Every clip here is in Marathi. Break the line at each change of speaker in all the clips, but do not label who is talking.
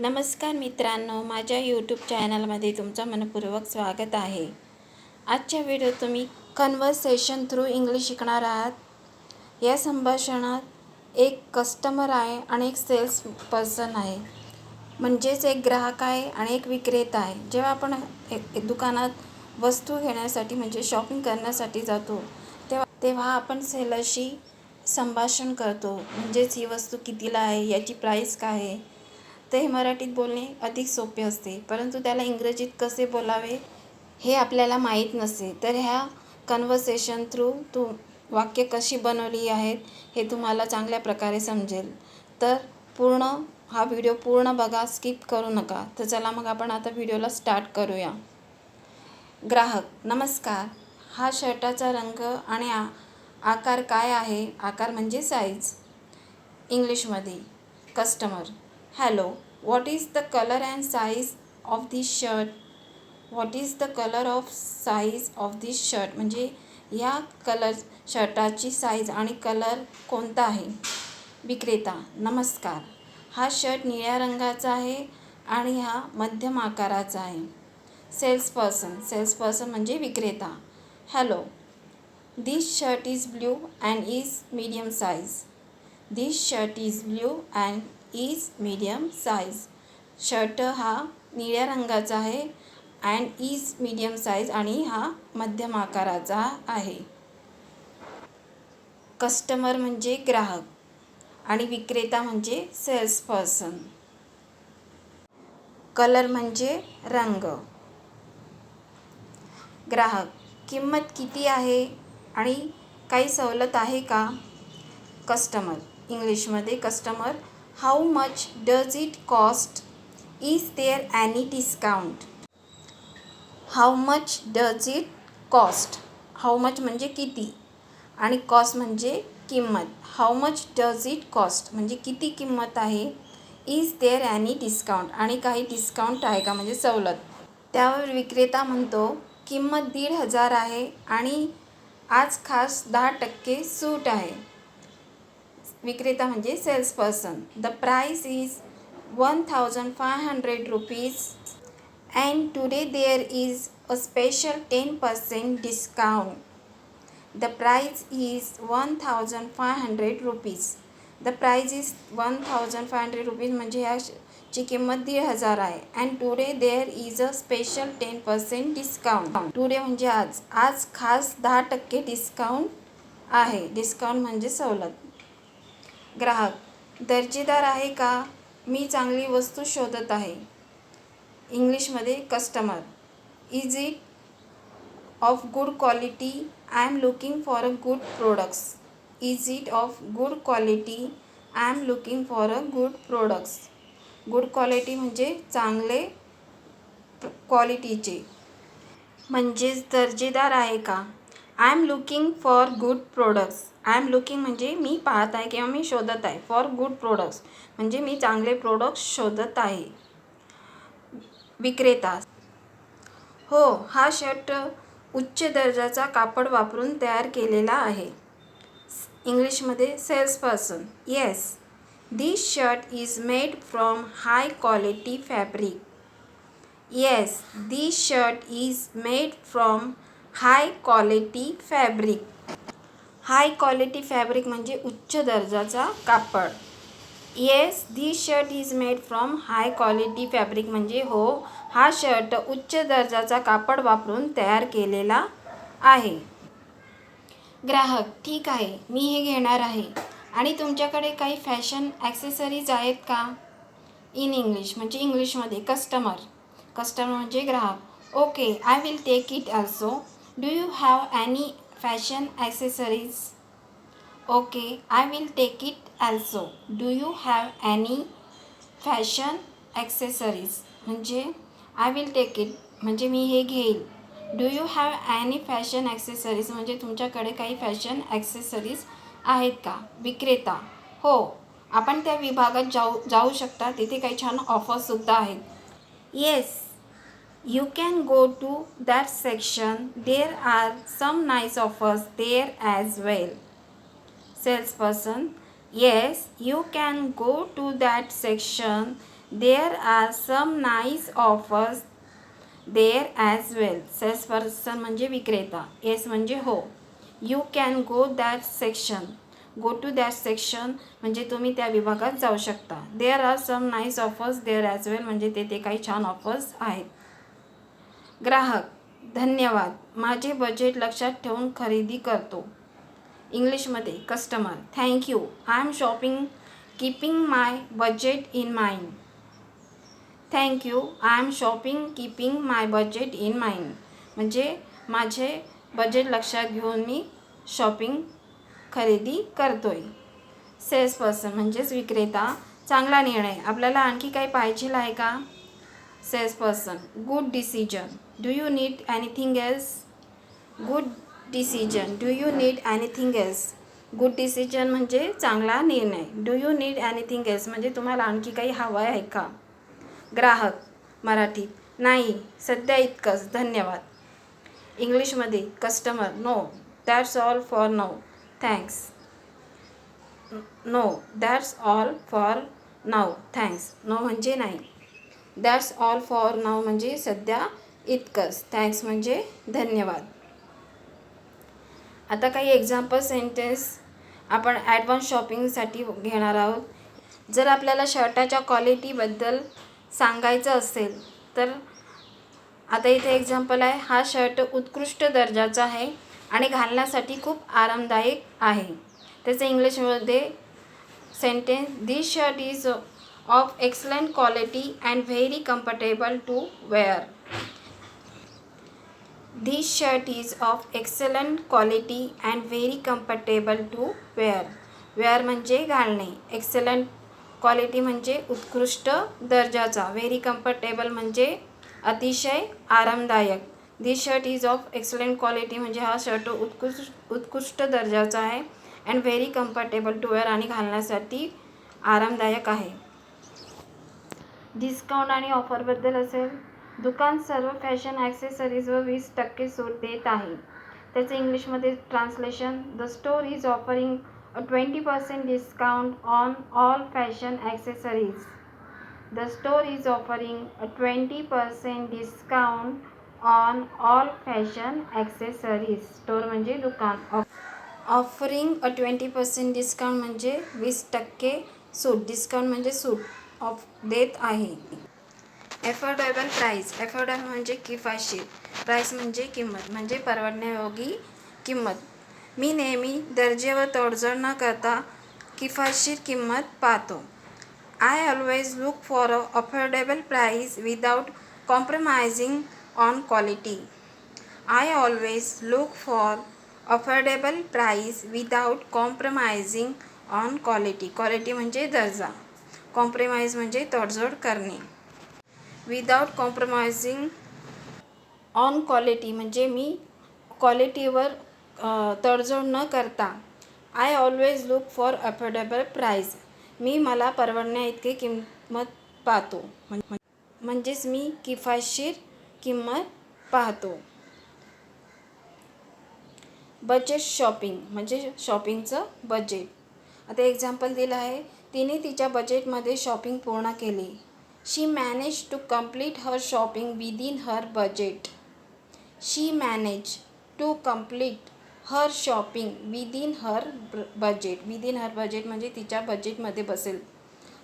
नमस्कार मित्रांनो माझ्या यूट्यूब चॅनलमध्ये तुमचं मनपूर्वक स्वागत आहे. आजच्या व्हिडिओत तुम्ही कन्व्हर्सेशन थ्रू इंग्लिश शिकणार आहात. या संभाषणात एक कस्टमर आहे आणि एक सेल्स पर्सन आहे. म्हणजेच एक ग्राहक आहे आणि एक विक्रेता आहे. जेव्हा आपण दुकानात वस्तू घेण्यासाठी म्हणजे शॉपिंग करण्यासाठी जातो तेव्हा तेव्हा आपण सेलरशी संभाषण करतो. म्हणजेच ही वस्तू कितीला आहे याची प्राईस काय आहे? तर हे मराठीत बोलणे अधिक सोपे असते परंतु त्याला इंग्रजीत कसे बोलावे हे आपल्याला माहीत नसते. तर ह्या कन्व्हर्सेशन थ्रू तू वाक्य कशी बनवली आहेत हे तुम्हाला चांगल्या प्रकारे समजेल. तर पूर्ण हा व्हिडिओ पूर्ण बघा स्किप करू नका. तर चला मग आपण आता व्हिडिओला स्टार्ट करूया. ग्राहक नमस्कार. हा शर्टाचा रंग आणि आ आकार काय आहे? आकार म्हणजे साईज इंग्लिशमध्ये customer hello what is the colour and size of this shirt what is the colour of size of this shirt म्हणजे ह्या कलर शर्टाची साईज आणि कलर कोणता आहे? विक्रेता नमस्कार. हा शर्ट निळ्या रंगाचा आहे आणि हा मध्यम आकाराचा आहे. सेल्स पर्सन सेल्स पर्सन म्हणजे विक्रेता. Hello this shirt is blue and is medium size this shirt is blue and is medium size shirt हा निळ्या रंगाचा आहे अँड इज मीडियम साईज आणि हा मध्यम आकाराचा आहे. कस्टमर म्हणजे ग्राहक आणि विक्रेता म्हणजे सेल्स पर्सन कलर म्हणजे रंग. ग्राहक किंमत किती आहे आणि काही सवलत आहे का? कस्टमर इंग्लिशमध्ये customer how much does it cost is there any discount how much does it cost how much म्हणजे किती? आणि कॉस्ट म्हणजे किंमत. How much does it cost म्हणजे किती किंमत आहे? इज देअर ॲनी डिस्काउंट आणि काही डिस्काउंट आहे का? म्हणजे सवलत. त्यावर विक्रेता म्हणतो किंमत दीड हजार आहे आणि आज खास दहा टक्के सूट आहे. विक्रेता म्हणजे sales person the price is one thousand five hundred rupees and today there is a special ten percent discount. The price is one thousand five hundred rupees. The price is one thousand five hundred rupees म्हणजे ह्याची किंमत दीड हजार आहे. And today there is a special ten percent discount. Today म्हणजे आज. आज खास दहा टक्के डिस्काउंट आहे. डिस्काउंट म्हणजे सवलत. ग्राहक दर्जेदार आहे का? मी चांगली वस्तू शोधत आहे. इंग्लिशमध्ये customer is it of good quality I am looking for a good products is it of good quality I am looking for a good products good quality म्हणजे चांगले क्वालिटीचे म्हणजेच दर्जेदार आहे का? I am looking for good products I am looking म्हणजे मी पाहत आहे किंवा मी शोधत आहे. फॉर गुड प्रोडक्ट्स म्हणजे मी चांगले प्रोडक्ट्स शोधत आहे. विक्रेता. हो हा शर्ट उच्च दर्जाचा कापड वापरून तयार केलेला आहे. इंग्लिशमध्ये sales person yes this shirt is made from high quality fabric yes this shirt is made from high quality fabric. High quality fabric म्हणजे उच्च दर्जाचा कापड. Yes the shirt is made from high quality fabric म्हणजे हो हा शर्ट उच्च दर्जाचा कापड वापरून तयार केलेला आहे. ग्राहक ठीक आहे मी हे घेणार आहे. आणि तुमच्याकडे काही फॅशन ॲक्सेसरीज आहेत का? इन इंग्लिश म्हणजे इंग्लिशमध्ये कस्टमर कस्टमर म्हणजे ग्राहक. Okay I will take it also do you have any fashion accessories okay I will take it also. Do you have any fashion accessories म्हणजे आय विल टेक इट म्हणजे मी हे घेईल. Do you have any fashion accessories म्हणजे तुमच्याकडे काही फॅशन ॲक्सेसरीज आहेत का? विक्रेता. हो आपण त्या विभागात जाऊ जाऊ शकता. तिथे काही छान ऑफर्ससुद्धा आहेत. Yes you can go to that section. There are some nice offers there as well. Salesperson yes you can go to that section. There are some nice offers there as well sales person म्हणजे विक्रेता. येस म्हणजे हो. You can go that section go to that section म्हणजे तुम्ही त्या विभागात जाऊ शकता. There are some nice offers there as well म्हणजे तेथे काही छान ऑफर्स आहेत. ग्राहक धन्यवाद. माझे बजेट लक्षात ठेवून खरेदी करतो. इंग्लिशमध्ये customer thank you I am shopping keeping my budget in mind thank you I am shopping keeping my budget in mind म्हणजे माझे बजेट लक्षात घेऊन मी शॉपिंग खरेदी करतोय. सेल्स पर्सन म्हणजेच विक्रेता. चांगला निर्णय. आपल्याला आणखी काही पाहिजे आहे का? Says person good decision do you need anything else good decision do you need anything else good decision म्हणजे चांगला निर्णय. Do you need anything else म्हणजे तुम्हाला आणखी काही हवं आहे का? ग्राहक मराठीत नाही सध्या इतकंच. धन्यवाद. इंग्लिशमध्ये customer no that's all for no thanks no that's all for now thanks no म्हणजे नाही. दॅट्स ऑल फॉर नाव म्हणजे सध्या इतकंच. थँक्स म्हणजे धन्यवाद. आता काही एक्झाम्पल सेंटेन्स आपण ॲडव्हान्स शॉपिंगसाठी घेणार आहोत. जर आपल्याला शर्टाच्या क्वालिटीबद्दल सांगायचं असेल तर आता इथे एक्झाम्पल आहे. हा शर्ट उत्कृष्ट दर्जाचा आहे आणि घालण्यासाठी खूप आरामदायक आहे. त्याचं इंग्लिशमध्ये sentence this shirt is of excellent quality and very comfortable to wear this shirt is of excellent quality and very comfortable to wear wear म्हणजे घालणे. एक्सलंट क्वालिटी म्हणजे उत्कृष्ट दर्जाचा. व्हेरी कम्फर्टेबल म्हणजे अतिशय आरामदायक. This shirt is of excellent quality म्हणजे हा शर्ट उत्कृष्ट उत्कृष्ट दर्जाचा आहे and very comfortable to wear आणि घालण्यासाठी आरामदायक आहे. डिस्काउंट आणि ऑफरबद्दल असेल दुकान सर्व फॅशन ॲक्सेसरीजवर वीस टक्के सूट देत आहे. त्याचं इंग्लिशमध्ये translation the store is offering twenty percent discount on all fashion accessories. The store is offering twenty percent discount on all fashion accessories. Store म्हणजे दुकान. Offering a twenty percent discount म्हणजे वीस टक्के सूट. डिस्काउंट म्हणजे सूट. ऑफ देत आहे. एफोर्डेबल प्राईस एफोर्डेबल म्हणजे किफायतशीर प्राईस म्हणजे किंमत. म्हणजे परवडण्यायोगी किंमत. मी नेहमी दर्जेवर तोडजोड न करता किफायतशीर किंमत पाहतो. I always look for a affordable price without compromising on quality I always look for affordable price without compromising on quality quality म्हणजे दर्जा. कॉम्प्रोमाइज म्हणजे तडजोड करणे. विदाउट कॉम्प्रोमाइजिंग ऑन क्वालिटी म्हणजे मी क्वालिटीवर तडजोड न करता I always look for affordable price मी मला परवडण्या इतकी किंमत पाहतो. म्हणजेच मी किफायतशीर किंमत पाहतो. बजेट शॉपिंग म्हणजे शॉपिंगचं बजेट आता एक्झाम्पल दिलं आहे. तिने तिच्या बजेटमध्ये शॉपिंग पूर्ण केली. She manage to complete her shopping within her budget she manage to complete her shopping within her budget within her budget म्हणजे तिच्या बजेटमध्ये बसेल.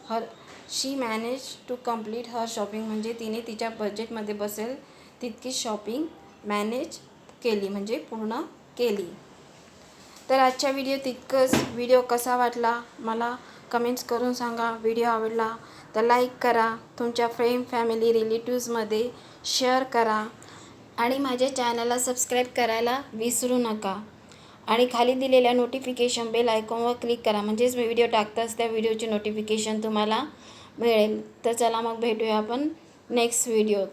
Her she manage to complete her shopping म्हणजे तिने तिच्या बजेटमध्ये बसेल. तितकी शॉपिंग मॅनेज केली म्हणजे पूर्ण केली. तर आजच्या व्हिडिओ तितकंच. व्हिडिओ कसा वाटला? मला कमेंट्स करून सांगा व्हिडिओ आवडला तर लाईक करा तुमच्या फ्रेंड फॅमिली रिलेटिव्समध्ये शेअर करा आणि माझ्या चॅनलला सबस्क्राईब करायला विसरू नका. आणि खाली दिलेल्या नोटिफिकेशन बेल आयकॉनवर क्लिक करा. म्हणजेच मी व्हिडिओ टाकताच त्या व्हिडिओची नोटिफिकेशन तुम्हाला मिळेल. तर चला मग भेटूया आपण नेक्स्ट व्हिडिओत